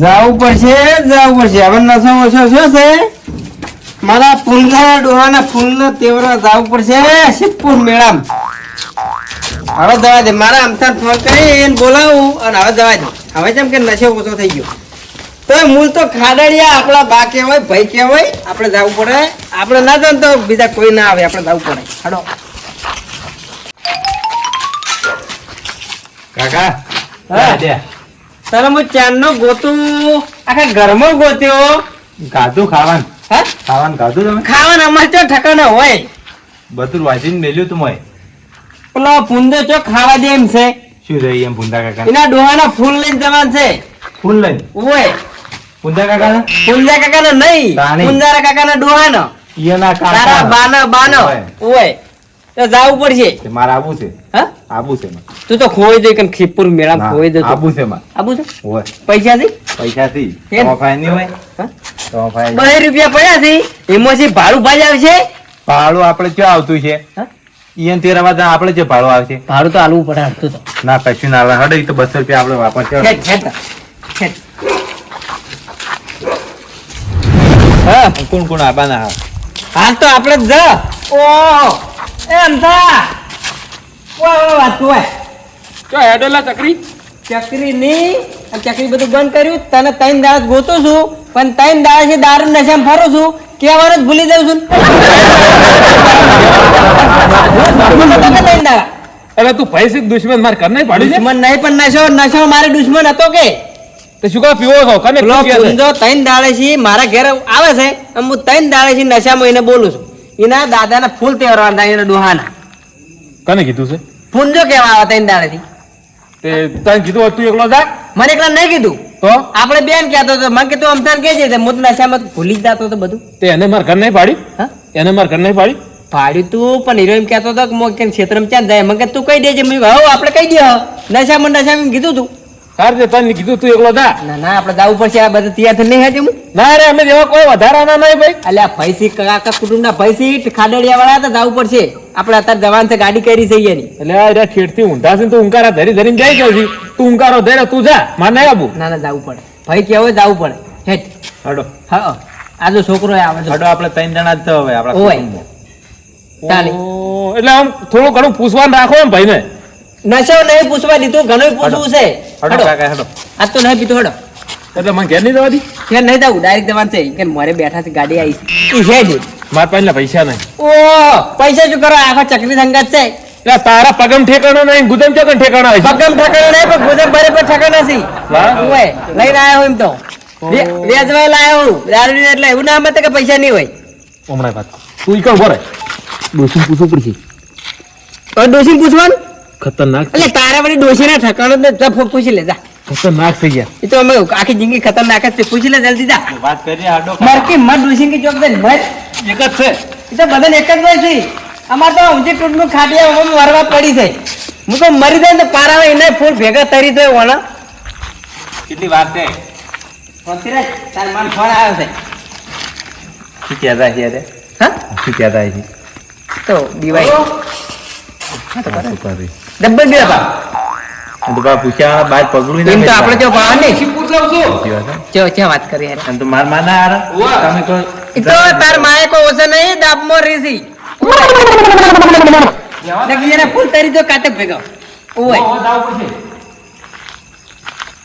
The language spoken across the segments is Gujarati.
જવું પડશે જવું પડશે. હવે નસો ઓછો શું છે મારા ફૂલના ડોહાના ફૂલના તેવરા જવું પડશે. શિવપુર મેળામ. હવે જવા દે. મારા અમથાન ફોન કરી એને બોલાવું અને હવે જવા દે. હવે જેમ કે નશો ઓછો થઈ ગયો. તો મૂળ તો ખાડડિયા આપણા બા કહેવાય ભાઈ કહેવાય. આપણે જવું પડે. આપણે ના જાણ તો બીજા કોઈ ના આવે. આપણે જવું પડે. હાડો કાકા. હા. તારે હું ચાંદનો ગોતું. આખા ઘરમાં ગોત્યો. ગાધું ખાવાનું. હા? ખાવાનું ગાધું તમે? ખાવાના અમારે તો ઠકાના હોય. બધું વાંચીને મેલ્યું તું મોય પેલો ફૂંદો ચો ખાવા દે એમ છે. શું થઈ એમ ભૂંડા કાકા એના ડોહાના ફૂલ લઈને જવાનું છે. ફૂલ લઈને? ઓય. ભૂંડા કાકા ફૂંદા કાકાનો નહીં તાણી. કાકા કાકાના ડોહાનો. તારા કાકા. બાનો બાનો. ઓય. તો જાવું પડશે. મારે આવું છે. હા? આબુ છે તું તો ખોઈ દે કે ખીપુર મેળા ખોઈ દે આબુ છે માં આબુ છે? હોય. પૈસા થી પૈસા થી તો તમારા પાસે હોય તો પાસે બે રૂપિયા પડ્યા છે. એમાંથી ભાડું ભાઈ આવશે? ભાડું આપણે ક્યાં આવતું છે? ઈયન તેરા વાદા આપણે જે ભાડું આવશે. ભાડું તો આલવું પડે આવતું તો. ના કશું ના આવે. હડે તો બસો રૂપિયા આપણે વાપરશે. હા. કોણ કોણ આબાના? હા તો આપણે જ ઓ એમ થા ઓય ઓય વાત તું ઓય ચો હેડોલા ચકરી. ચકરી ની ચકરી બધું બંધ કર્યું. તને ત્રણ દાડા ગોતો છું પણ ત્રણ છે દારૂ નશામાં ફરું છું. કહેવાનું જ ભૂલી જાઉં છું. અરે તું પૈસી દુશ્મન માર કર નહીં પાડી દુશ્મન નહીં પણ નશો નશો મારે દુશ્મન હતો કે? તો શું કહો પીવો છો? કને? ત્રણ દાડે છે? મારા ઘરે આવે છે હું ત્રણ દાડે છે નશામાં એને બોલું છું. એના દાદાના ફૂલ તહેવાર એના ડોહાના. કને કીધું છે? પૂંજો કેવા આવે ત્રણ દાડેથી. તે તને કીધું હતું એકલો જા. મને એકલા નહીં કીધું. તો? આપણે બેન કહેતો હતો મને કીધું અમથાન કે છે? તે તો નશામાં ભૂલી જ જતો હતો બધું. તે એને માર ઘર નહીં પાડી? હા? એને માર ઘર નહીં પાડી? પાડ્યું તું પણ હીરો એમ કહેતો હતો કે મો કે ક્ષેત્રમાં ચાલ જાય. મને કે તું કહી દેજે. મેં કીધું, આપણે કહી દે નશામાં નશામાં કીધું તું. તાર તે તને કીધું તું એકલો દા ના ના આપણે જવું પડશે આ બધા તૈયાર થઈને નહીં હું? ના રે અમે જેવા કોઈ વધારાના નહીં ભાઈ. અલ્યા ભૈસી કાકા કુટુંબના ભૈસી ખાડડિયા વાળા હતા જવું પડશે. આપણે અત્યારે જવાન છે ગાડી કરી છે એની. એટલે આ ઠેઠથી ઊંધા છે તું ઊંકારા ધરી ધરીને જાય ગયો છે તું ઊંકારો ધરે તું જા. મારે નહીં આવું ના ના જવું પડે. ભાઈ કેવો જવું પડે. હેઠ. હડો. હા આ જો છોકરો આવે હડો આપણે ત્રણ જણા જ હવે આપણે એટલે આમ થોડું ઘણું પૂછવાનું રાખો એમ ભાઈ ને નશો નહીં પૂછવા દીધું ઘણું પૂછવું છે. હડો કાકા હડો. આજ તો નહીં પીધું હડો. એટલે મને ઘેર નહીં જવા દી? ઘેર નહીં જવું ડાયરેક્ટ જવાનું છે. કે મારે બેઠા છે ગાડી આવી છે. હેડ મારા પાસે પૈસા નહીં. ઓ પૈસા શું કરો? આખો ચકરી સંગત છે. એટલે તારા પગમ ઠેકાણો નહીં ગુદમ ચોકન ઠેકાણો આવી. પગમ ઠેકાણો નહીં પણ ગુદમ ભરે પર ઠેકાણો નથી. ઓય લઈને આવ્યો એમ તો. વેચવા લાયો દારૂ એટલે એવું ના મતે કે પૈસા નહીં હોય. હમણાં વાત. તું ઈ કહો ભરે દોષી પૂછવું પડશે. તો ડોસી પૂછવાનું? ખતરનાક એટલે તારા વળી ડોસી ના ઠકાણો તો. પૂછી લે જા ખતરનાક થઈ ગયા. એ તો અમે આખી જિંદગી ખતરનાક જ છે. પૂછી લે જલ્દી જા. વાત કરીએ હડો મર કે મર ડોસી કે ચોક દે મર એક જ છે. એ તો બધાને એક જ હોય છે. અમાર તો ઊંચી ટૂંકનું ખાટિયા ઓમ વરવા પડી છે. હું તો મરી જાય ને તો પારાવે એને ફૂલ ભેગા તરી દે ઓણા કેટલી વાત છે? પંચરાજ તાર મન ફોન આવ્યો છે. શું કહેતા છે અરે હા? શું કહેતા છે તો દિવાળી. શું કરી? ડબ્બલ બે બા અને તો બા પૂછ્યા બાદ પગલું એમ તો આપણે જો ભાવ નહીં પૂછ લઉં છું ચો ક્યાં વાત કરી યાર તો મારમાં ના? તમે તો તો તાર માએ કો ઓસે નહીં દાબમો રીસી લગીને ફૂલ તરી દો કાતક ભેગો ઓય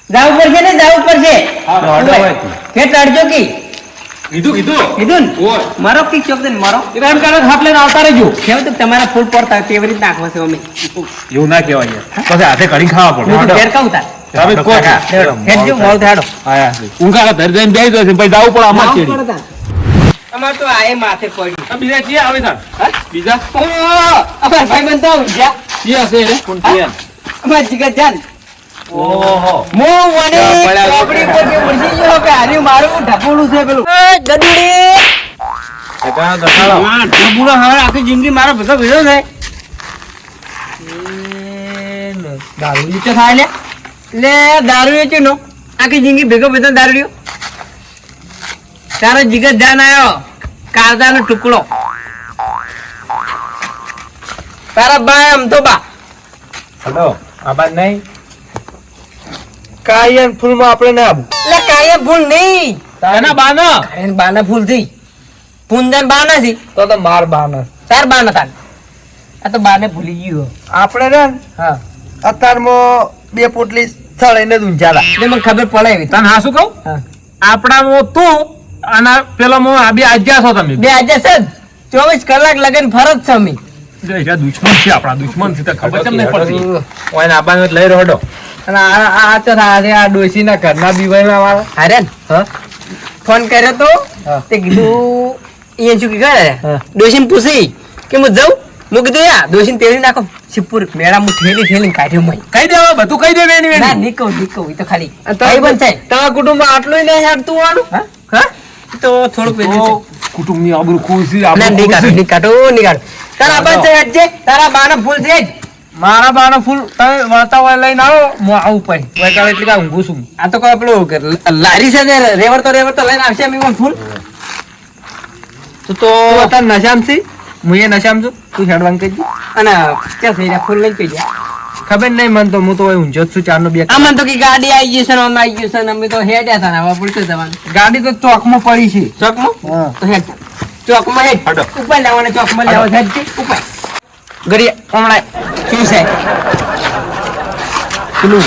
જાવ પડશે ને જાવું પડશે તો હડો હોય તું. ફેટ કી કીધું કીધું. કીધું ને? મારો કી ચોક દે મારો? એટલે એમ કરે હાથ લઈને આવતા રહેજો. કેવું તો તમારા ફૂલ પડતા તેવી રીતે નાખવા છે અમે. એવું ના કહેવાય યાર. હાથે કઢી ખાવા પડે. ઘેર કહું તાર તમે કહો હેડજો મોડું થાડો આયા છે. ઊંઘારા જઈને બેસી જશે પછી જાવું પડે અમાર ચેડી અમાર તો આએ માથે પડ્યું. બીજા ચિયા આવે તાર બીજા? ઓ, અમાર ભાઈબંધ તો ઊંઘ્યા. ચિયા છે રે અમાર જીગર જાન જિંદગી મારો બધો ભીડો છે. દારૂ નીચે થાય લે લે દારૂ વેચી નો આખી જિંદગી ભેગો ભેગો દારૂ તારો જીગત ધ્યાન આવ્યો કાળદાનો ટુકડો. તારા બા એમ તો બા. હડો આબાદ નહીં? કાયન ફૂલમાં આપણે ના એટલે કાંઈ ભૂલ નહીં. એના બાના? કાયન બાના ફૂલથી પૂંજન બાના થી તો તો માર બાના. તાર બાના તાર. આ તો બાને ભૂલી ગયો. આપણે રે ને હા. અત્યારમાં બે પોટલી સળાઈને જ ઊંચાલા એટલે મને ખબર પડે એવી તને હા શું કહું? આપણા આપણામાં તું અને પેલામાં આ બે આજ્યા છો તમે. બે આજ્યા છે જ. ચોવીસ કલાક લગન ફરજ છે અમે. આ દુશ્મન છે આપણા દુશ્મન છે તો ખબર કેમ નહીં પડતી? ઓય આબાને લઈ રહ્યો આ તો આ છે આ ડોશીના ઘરના બીવાયમાં વાળા. અરે ફોન કર્યો તો? તે કીધું એ શું કીધું ડોશીને પૂછી કે હું જાઉં? હું દે યા ડોશીને તેડી નાખો. સિપુર મેળા હું ઠેલી ઠેલી કાઢ્યો મય. કહી દેવા બધું કહી દે વેણી ના વેણી નીકળ નીકળ એ તો ખાલી ભાઈ બન છે તમારા કુટુંબમાં આટલું નહીં હેડતું વાળું? હા? તો થોડુંક છે. કુટુંબની આબરૂ ખુશી ના આબરૂ નહીં કાઢો નહીં કાઢો નહીં કાઢો તારા બન છે. તારા બાના ભૂલ છે મારા બાનો ફૂલ તમે વળતા હોય લઈને આવો હું આવું પછી. વૈકાળ એટલે કાંઈ ઊંઘું છું. આ તો કોઈ પેલું લારી છે ને રેવર તો રેવર તો લઈને આવશે એમ ફૂલ તો તો અત્યારે નશામ છે? હું એ નશામ છું. તું હેડવાન કહી અને ક્યાં થઈ રહ્યા ફૂલ લઈને કહી ગયા ખબર નહીં મને તો હું તો હોય ઊંઝો જ છું ચારનો બે આમાં તો કે ગાડી આવી ગઈ છે ને આવી ગયું છે ને અમે તો હેડ્યા હતા ને હવે પૂછ્યું તમારે ગાડી તો ચોકમાં પડી છે. ચોકમાં? હા. તો હેડ. ચોકમાં હેડ. ઉપર લેવાને ચોકમાં લેવા હેડ. ઉપર. ગરી હમણાં શું છે? પેલું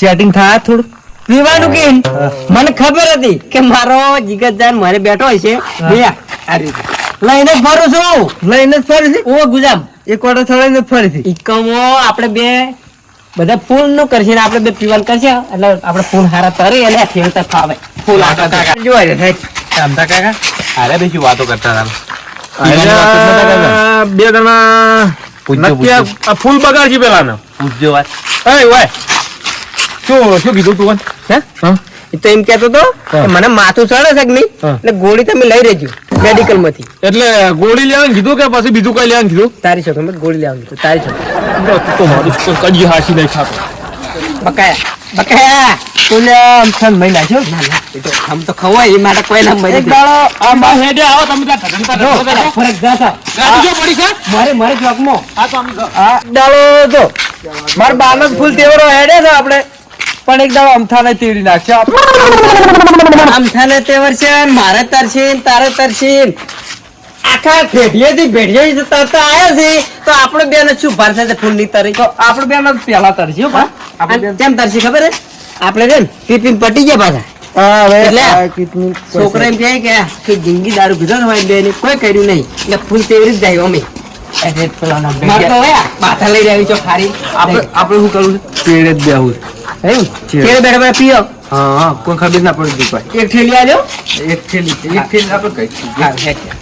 સેટિંગ થાય થોડું. પીવાનું કે મને ખબર હતી કે મારો જીગતદાર મારે બેઠો હોય છે. લઈને જ ફરું છું. લઈને જ ફરી છે? ઓ ગુજામ એક ઓર્ડર ચડાવીને જ ફરી છે. ઇકમો આપણે બે બધા ફૂલનું કરશે ને આપણે બે પીવાનું કરશે. એટલે આપણે ફૂલ હારા તરી અને ખેડતા ફાવે ફૂલ આટા કાકા. જોવા છે સાહેબ કાકા. અરે બેસી વાતો કરતા હતા. બે જણા આ- પૂછજો. આ ફૂલ પેલાનો. પૂછજો વાત. એય ઓય. શું શું કીધું તું હે? તો એમ કહેતો હતો મને માથું ચડે છે કે નહીં? એટલે ગોળી તમે લઈ રહેજો મેડિકલમાંથી એટલે ગોળી લેવાનું કીધું કે પછી બીજું કઈ લેવાનું કીધું? તારી મત ગોળી લેવાનું તારી છોકરી. તો મારું હાસી નહીં ખાતો બકાયા બકાયા તું લે આમ છન મહી નાખ્યો ના ના એ તો આમ તો ખવાય એ માટે કોઈ ના મરી એક દાડો આ બા હેડે આવો તમે ત્યાં ઠગો કરજો. ફરક જાતા ગાડી જો પડી છે? મારે મારે ચોકમાં આ તો આમ. આ દાડો જો. માર બાનો ફૂલ તેવરો હેડે છે આપણે. પણ એક દાડો અમથાને તેડી નાખશે. અમથાને તેવર છે મારે તરસીન તારે તરસીન. આખા ભેઢીએથી ભેઢીએ તરતા આયા છે. તો આપણે બેને શું ભરશે તે ફૂલની તરી તો આપણે બેન જ પહેલા તરસી હો આપણે કેમ તરસી ખબર હે? આપણે છે પીપીન પટી ગયા પાછા. છોકરા એમ કહે કે જિંદગી દારૂ પીધો ને બેને કોઈ કર્યું નહીં. એટલે ફૂલ તેવી જ જાય અમે. બે- માથા લઈ આવી છો ખારી. આપણે શું કરવું છે? પેડે જ. બેઠા બેઠા પીઓ. હા હા કોઈ ખબર ના પડી એક ઠેલી આજો એક થેલી એક થેલી આપણે કઈ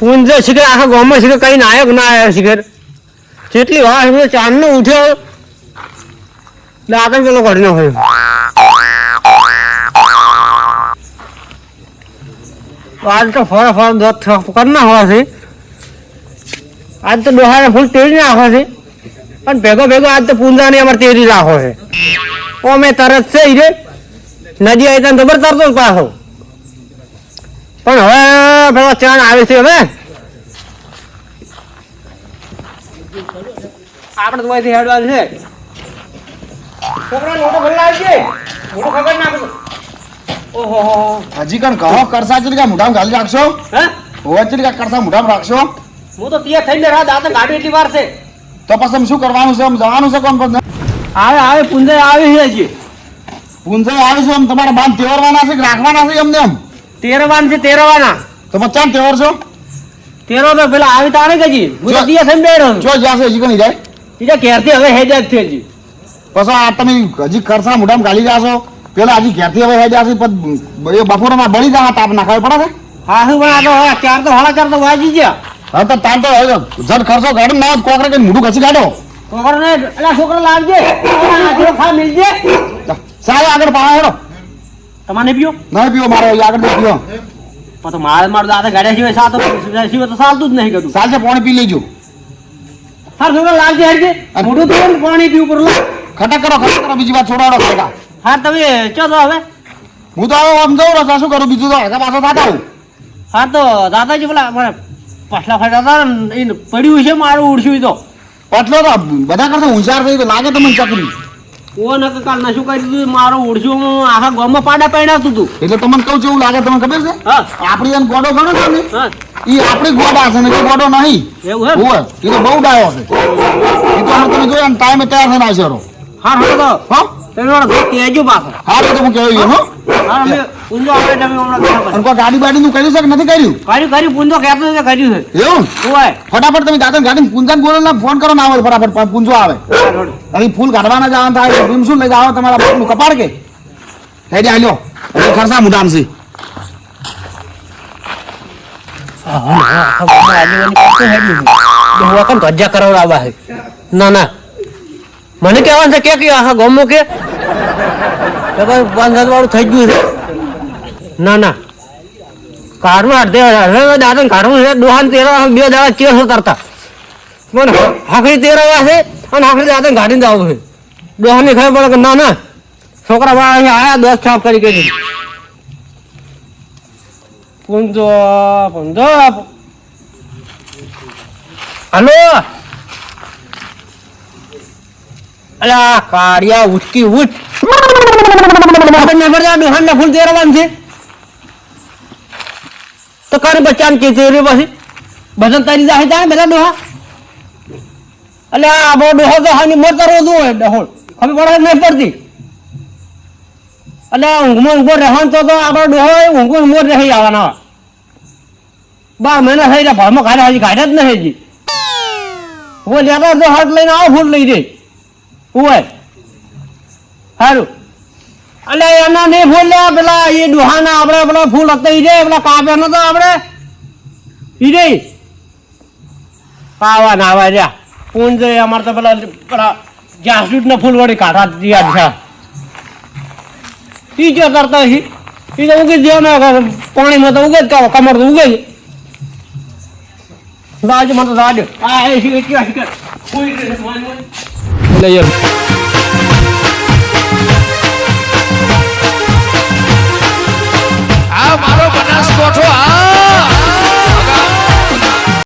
પૂંજો શિખર, આખા ગામમાં શિખર, કઈ નાયક ના આવ્યા શિખર. જેટલી વાર ચાંદ નો ઉઠ્યો દાદા પેલો કાઢી નાખ્યો. આજ તો ફળ ફળ દોત કરી નાખવા છે. આજ તો ડોહાને ફૂલ તેડી નાખવા છે. પણ ભેગો ભેગો આજ તો પૂંજાને અમારે તેડી નાખો છે. ઓ મેં તરત છે રે. નદી આવી ત્યાં ખબર તરતો પાછો. પણ હવે પેલો ચાણ આવે છે હવે. આપણે તો અહીંથી હેડવા છે. છોકરાને મોટો ભરલા આવી છે મોટો ખબર ના પડે. ઓહો હજી કણ કહો કરસા ચીલિકા મોઢામાં ગાલી રાખશો? હે? હોવા ચીલિકા કરસા મોઢામાં રાખશો? હું તો તૈયાર થઈને રાત આ તો ગાડી એટલી વાર છે. તો પછી શું કરવાનું છે? આમ જવાનું છે કોણ પણ? આવે આવે પુંજય આવી છે હજી. આવી છે આમ તમારા બાંધ તેરવાના છે કે રાખવાના છે એમને એમ? તેરવાન છે તેરવાના. તો મચાન તેવર છો? તેરો તો પેલા આવી તાણે કે હું તો દિયા થઈને બેઠો છું. જો જ્યાં હજી કઈ જાય. બીજા ઘેરથી હવે હેજ જ છે હજી. પછી આ તમે હજી કરસા મોઢામાં ગાલી જાશો? પેલા હજી ઘેરથી હવે હેડ્યા છે પછી બપોરમાં બળી જા તાપ નાખાવી પડે છે? હા હું પણ આ તો હવે ચાર તો તો વાગી ગયા. હા તો તાર તો જટ ખર્ચો ગાડી ના કોકરે કઈ મોઢું ઘસી કાઢો. છોકરાને એટલે છોકરો લાવજે. આ જો ખા મિલજે. સાહેબ આગળ પાવા હેડો. તમારે પીઓ ના પીઓ મારો આગળ પીવો. પણ તો મારે મારું દાદા ગાડ્યા સિવાય સાતો સિવાય તો ચાલતું જ નહીં કદું સાલસે પાણી પી લેજો. હા છોકરા લાવજે હેડજે મોઢું પીવું પાણી પીવું પર ખટક કરો ખટક કરો બીજી વાત છોડાડો ખાયગા હા તમે ચો તો હવે? હું તો હવે આમ જઉં રસ્તા શું કરું બીજું તો આગા પાછો થતા હું હા તો દાદાજી પેલા મને પાછલા ફાટા હતા ને પડ્યું છે મારું ઉડશું તો. પાછલો તો બધા કરતા હોશિયાર થઈ તો લાગે તમને ચકરી. ઓ નક કાલ શું કરી દીધું? મારો ઓળશો આખા ગામમાં પાડા પહેણાતું તું એટલે તમને કહું છું એવું લાગે તમને ખબર છે? આપણી એમ ગોડો ગણો છો ને? આપણી ગોડા છે ને એ ગોડો નહીં. એવું હે હોવે. એ તો બહુ ડાયો છે. એ તો તમે જોયો ને ટાઈમે તૈયાર થઈને આવશે હા હા. હો? પૂંજો ગાડી કર્યું છે નથી કર્યું કર્યું કર્યું પૂંજો કહેતો હતો કર્યું છે એવું ફટાફટ તમે દાદા ગાડી પૂંજાને બોલો ને ફોન કરો ને આવે ફટાફટ પૂંજો આવે હા, રોડ. ફૂલ કાઢવાના જવાનું થાય ભીમ શું લઈ જાવ તમારા કપાળ કે હેડી આલ્યો ખરસા મુદામ છે ના ના મને કહેવાનું છે કે આખા ગામમાં કે? ભાઈ પાંચ સાત વાળું થઈ ગયું છે. ના ના. કારમાં અડધે અડધે દાદા કારમાં છે દોહાન તેરા બે દાડા કેસ કરતા પણ હાકડી તેરા છે અને હાકડી દાદા ગાડીને જવું છે. દોહાની ખબર પડે કે ના ના. છોકરા વાળા અહીંયા આયા દસ છાપ કરી કરી. પૂંજો પૂંજો હલો. અલા, કાળિયા ઉચકી ઉચ આપણને ખબર છે ડોહાનના ફૂલ તેરવાનું છે? તો કરે બચ્ચાને કે છે રે પછી ભજન તારી જાહે જાય બધા ડોહા? એટલે આ આપણો ડોહો તો હાની મોર કરવો હોય, ડહોળ. હવે પડે નહીં પડતી? એટલે ઊંઘમાં ઊંઘો રહેવાનું તો આપણો ડોહો ઊંઘમાં મોર રહી આવવાના. બા મહિના થઈ રહ્યા ભણમાં કાઢે હજી કાઢે જ નહીં હજી. હું લેતા તો હાથ લઈને આવો, ફૂલ લઈ જઈ હોય. સારું અલે એના નહીં ફૂલ પેલા એ ડોહાના આપણે પેલા ફૂલ હતા, ઈ રે પેલા કાપ્યા નતો આપણે? ઈ રે પાવા ના આવા રહ્યા. પૂન જે અમારે તો પેલા પેલા જાસૂદ ના ફૂલ વળી કાઢા યાદ છે. ઈ જો કરતા હી. ઈ તો ઉગી જો ને પાણીમાં તો ઉગે જ કાઢો કમર તો ઉગે રાજ મને રાજ. આ એ શી એટલી લેયર આ મારો બનાસકોઠો